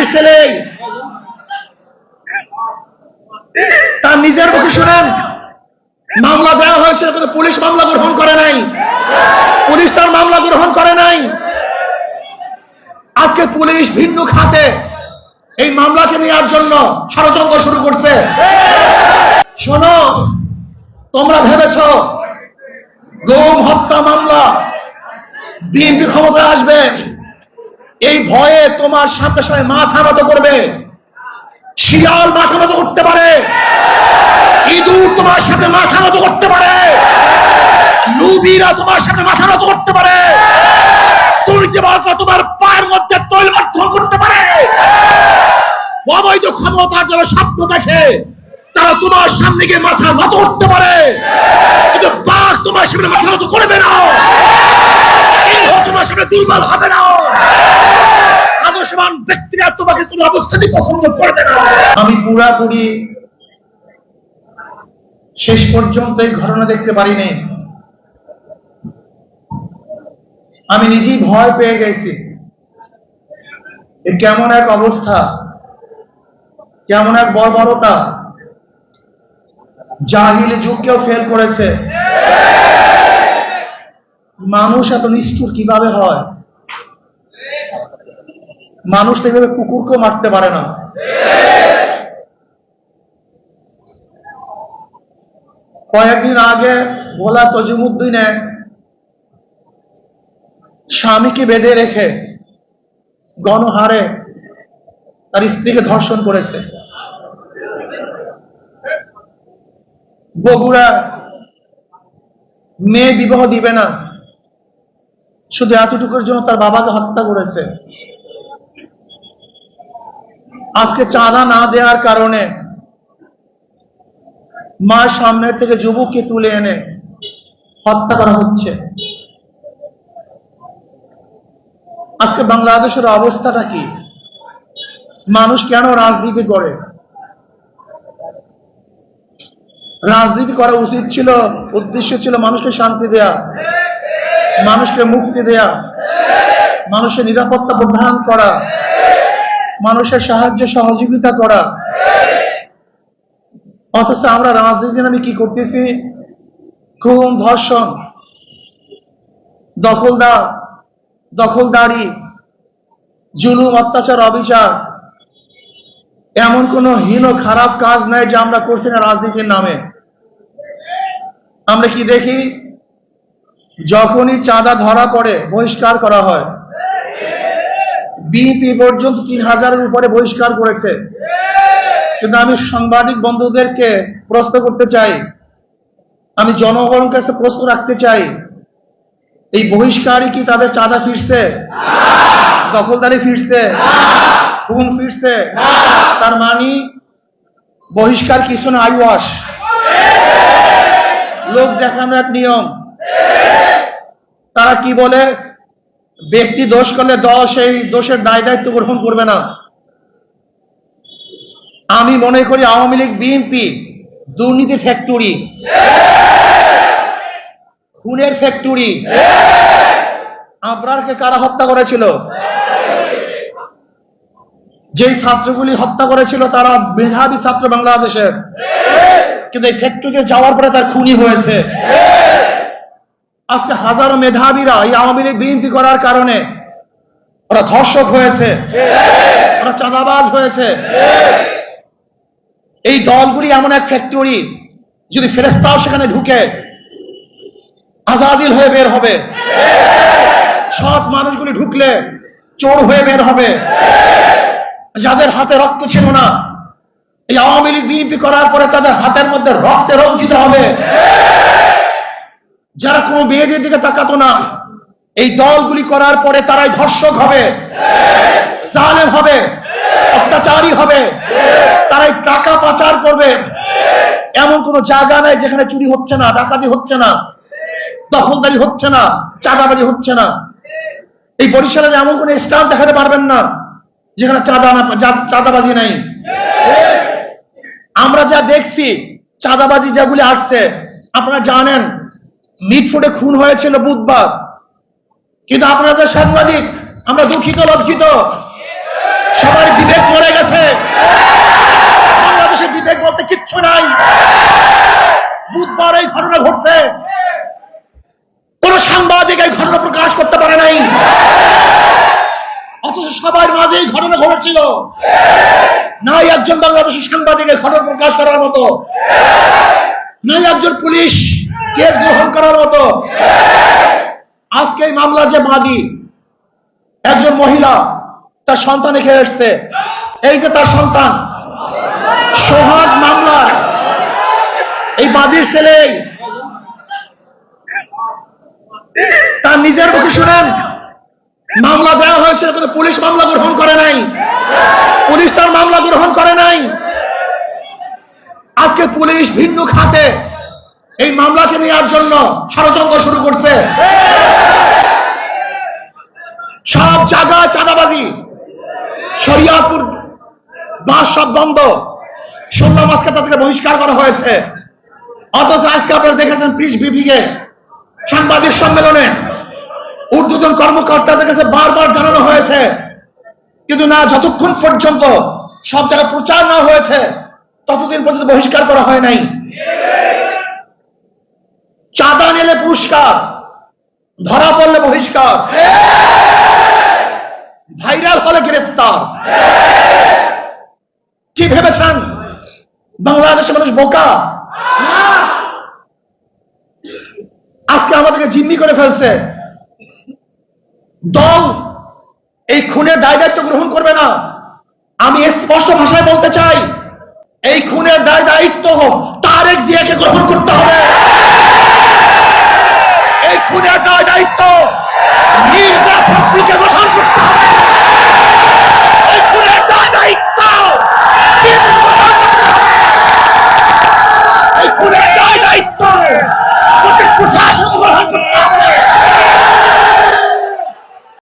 বাদীর ছেলে। তার নিজের মুখে শুনেন, মামলা দেওয়া হয়েছিল কিন্তু পুলিশ মামলা গ্রহণ করে নাই। পুলিশ তার মামলা গ্রহণ করে নাই। আজকে পুলিশ ভিন্ন খাতে এই মামলাকে নেওয়ার জন্য ষড়যন্ত্র শুরু করছে। শোনো, তোমরা ভেবেছ গৌম হত্যা মামলা, বিএনপি ক্ষমতায় আসবে। এই ভয়ে তোমার সাথে সাথে মাথা নত করবে। শিয়াল মাথা নত করতে পারে। ইঁদুর তোমার সাথে মাথা নত করতে পারে। লুবিরা তোমার সাথে মাথা নত করতে পারে। তোমার পায়ের মধ্যে তৈল মাধ্যম করতে পারে। অবৈধ ক্ষমতার যারা স্বপ্ন দেখে, তারা তোমার সামনে গিয়ে মাথা নত করতে পারে। কিন্তু বাঘ তোমার সামনে মাথা নত করবে না। তোমার সামনে দুর্বল হবে না। আদর্শবান ব্যক্তিরা তোমাকে পছন্দ করবে না। আমি পুরাপুরি শেষ পর্যন্ত এই ঘটনা দেখতে পারিনি। আমি নিজেই ভয় পেয়ে গেছি। কেমন এক অবস্থা? কেমন এক বর্বরতা? জাহিলি যুগকেও ফেল করেছে। মানুষ এত নিষ্ঠুর কীভাবে হয়? মানুষ এভাবে কুকুরকেও মারতে পারে না। কয়েকদিন আগে ভোলা তজিমুদ্দিনে স্বামীকে বেঁধে রেখে গণহারে তার স্ত্রীকে ধর্ষণ করেছে। বগুড়া মেয়ে বিবাহ দিবে না। শুধু এতটুকুর জন্য তার বাবাকে হত্যা করেছে। আজকে চাঁদা না দেওয়ার কারণে মার সামনের থেকে যুবককে তুলে এনে হত্যা করা হচ্ছে। আজকে বাংলাদেশের অবস্থাটা কি? মানুষ কেন রাজনীতি করে? রাজনীতি করা উচিত ছিল, উদ্দেশ্য ছিল মানুষকে শান্তি দেয়া। মানুষকে মুক্তি দেয়া, মানুষের নিরাপত্তা প্রদান করা, মানুষের সাহায্য সহযোগিতা করা। অথচ আমরা রাজনীতি নামে কি করতেছি? খুন, ধর্ষণ, দখলদার, দখলদারি, জুলুম, অত্যাচার, অবিচার, এমন কোন হীন খারাপ কাজ নাই যে আমরা করছি না রাজনীতির নামে। আমরা কি দেখি? যখনই চাঁদা ধরা পড়ে, বহিষ্কার করা হয়। বিএনপি পর্যন্ত তিন হাজারের উপরে বহিষ্কার করেছে। কিন্তু আমি সাংবাদিক বন্ধুদেরকে প্রশ্ন করতে চাই, আমি জনগণের কাছে প্রশ্ন রাখতে চাই, এই বহিষ্কারই কি তাদের চাঁদা ফিরছে? দখলদারি ফিরছে? খুন ফিরছে? তার মানে বহিষ্কার কিছু না, আইওয়াস। লোক দেখানো এক নিয়ম। তারা কি বলে? ব্যক্তি দোষ করলে দল সেই দোষের দায় দায়িত্ব গ্রহণ করবে না। আমি মনে করি আওয়ামী লীগ, বিএনপি, দুর্নীতি ফ্যাক্টরি, খুনের ফ্যাক্টরি, আবরারকে কারা হত্যা করেছিল? যেই ছাত্রগুলি হত্যা করেছিল তারা মেধাবী ছাত্র বাংলাদেশের। কিন্তু এই ফ্যাক্টরিতে যাওয়ার পরে তার খুনি হয়েছে। আজকে হাজারো মেধাবীরা এই আওয়ামী লীগ বিএনপি করার কারণে ওরা ধর্ষক হয়েছে, ওরা চাঁদাবাজ হয়েছে। এই দলগুলি এমন এক ফ্যাক্টরি যদি ফেরেস্তাও সেখানে ঢুকে, আজাজিল হয়ে বের হবে। সৎ মানুষগুলি ঢুকলে চোর হয়ে বের হবে। যাদের হাতে রক্ত ছিল না, এই আওয়ামী লীগ বিএনপি করার পরে তাদের হাতের মধ্যে রক্তে রঞ্জিত হবে। কোনো মেয়েদের দিকে তাকাতো না। এই দলগুলি করার পরে তারাই ধর্ষক হবে, জালেম হবে, অত্যাচারী হবে, তারাই টাকা পাচার করবে। এমন কোন জায়গা নাই যেখানে চুরি হচ্ছে না, ডাকাতি হচ্ছে না, দখলদারি হচ্ছে না, চাঁদাবাজি হচ্ছে না। এই বরিশালের এমন কোন স্টাফ দেখাতে পারবেন না যেখানে চাঁদা না চাঁদাবাজি নাই। আমরা যা দেখছি, চাঁদাবাজি যেগুলি আসছে, আপনারা জানেন মিটফুটে খুন হয়েছিল বুধবার। কিন্তু আপনারা যে সাংবাদিক, আমরা দুঃখিত, লজ্জিত। সবার বিবেক মরে গেছে। বাংলাদেশের বিবেক বলতে কিচ্ছু নাই। বুধবার এই ঘটনা ঘটছে। কোন সাংবাদিক এই ঘটনা প্রকাশ করতে পারে নাই। অথচ সবার মাঝে এই ঘটনা ঘটেছিল। নাই একজন বাংলাদেশের সাংবাদিকের ঘটনা প্রকাশ করার মতো। নাই একজন পুলিশ। কেস গ্রহণ করার মতো। আজকে এই মামলার যে বাদী একজন মহিলা তার সন্তান রেখে এসছে। এই যে তার সন্তান, সোহাগ মামলার এই বাদীর ছেলে। তার নিজের মুখে শুনেন, মামলা দেওয়া হয়েছিল কিন্তু পুলিশ মামলা গ্রহণ করে নাই। পুলিশ তার মামলা গ্রহণ করে নাই। আজকে পুলিশ ভিন্ন খাতে এই মামলাকে নেওয়ার জন্য ষড়যন্ত্র শুরু করছে। সব জায়গায় চাঁদাবাজি। শরিয়াতপুর বাস সব বন্ধ। শুনলাম আজকে তাদেরকে বহিষ্কার করা হয়েছে। অথচ আজকে আপনারা দেখেছেন পিস বিপিকে সাংবাদিক সম্মেলনে। ঊর্ধ্বতন কর্মকর্তাদের কাছে বারবার জানানো হয়েছে। কিন্তু না, যতক্ষণ পর্যন্ত সব জায়গায় প্রচার না হয়েছে, ততদিন পর্যন্ত বহিষ্কার করা হয় নাই। চাঁদা নিলে পুরস্কার, ধরা পড়লে বহিষ্কার। ভাইরাল হলে গ্রেফতার। কি ভেবেছেন? বাংলাদেশের মানুষ বোকা? আজকে আমাদেরকে জিম্মি করে ফেলছে। দল এই খুনের দায় দায়িত্ব গ্রহণ করবে না। আমি স্পষ্ট ভাষায় বলতে চাই, এই খুনের দায় দায়িত্ব তারেক জিয়াকে গ্রহণ করতে হবে। খুনের দায় দায়িত্ব। মির্জা ফখরুকে গঠন করতে হবে।